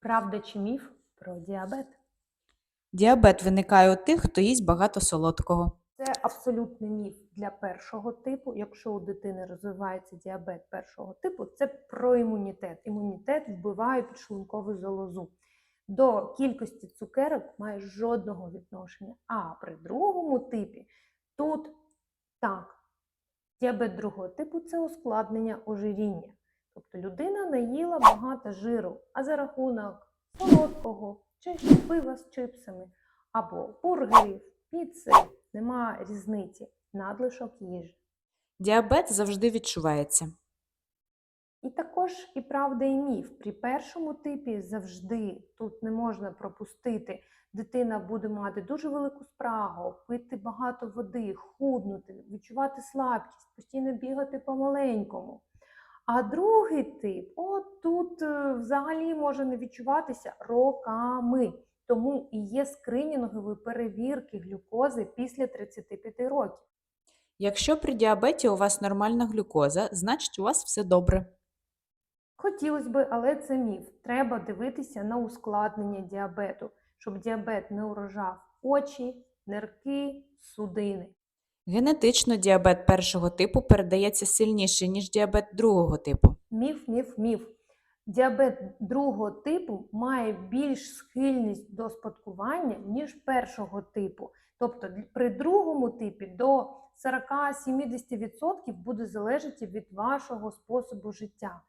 Правда чи міф про діабет? Діабет виникає у тих, хто їсть багато солодкого. Це абсолютний міф для першого типу. Якщо у дитини розвивається діабет першого типу, це про імунітет. Імунітет вбиває підшлункову залозу. До кількості цукерок має жодного відношення. А при другому типі тут так, діабет другого типу це ускладнення ожиріння. Тобто людина наїла багато жиру, а за рахунок солодкого чи пива з чипсами або бургерів, піци, нема різниці, надлишок їжі. Діабет завжди відчувається. І також і правда, і міф. При першому типі завжди тут не можна пропустити. Дитина буде мати дуже велику спрагу, пити багато води, худнути, відчувати слабкість, постійно бігати помаленькому. А другий тип, от тут е, взагалі може не відчуватися роками. Тому і є скринінгові перевірки глюкози після 35 років. Якщо при діабеті у вас нормальна глюкоза, значить у вас все добре. Хотілося би, але це міф. Треба дивитися на ускладнення діабету, щоб діабет не уражав очі, нирки, судини. Генетично діабет першого типу передається сильніше, ніж діабет другого типу. Міф, міф, міф. Діабет другого типу має більш схильність до спадкування, ніж першого типу. Тобто при другому типі до 40-70% буде залежати від вашого способу життя.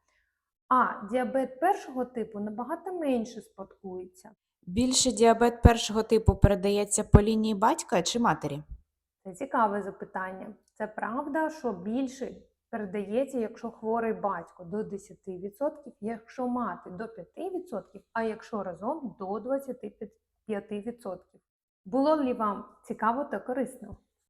А діабет першого типу набагато менше спадкується. Більше діабет першого типу передається по лінії батька чи матері. Це цікаве запитання. Це правда, що більше передається, якщо хворий батько до 10%, якщо мати до 5%, а якщо разом до 25%. Було ли вам цікаво та корисно?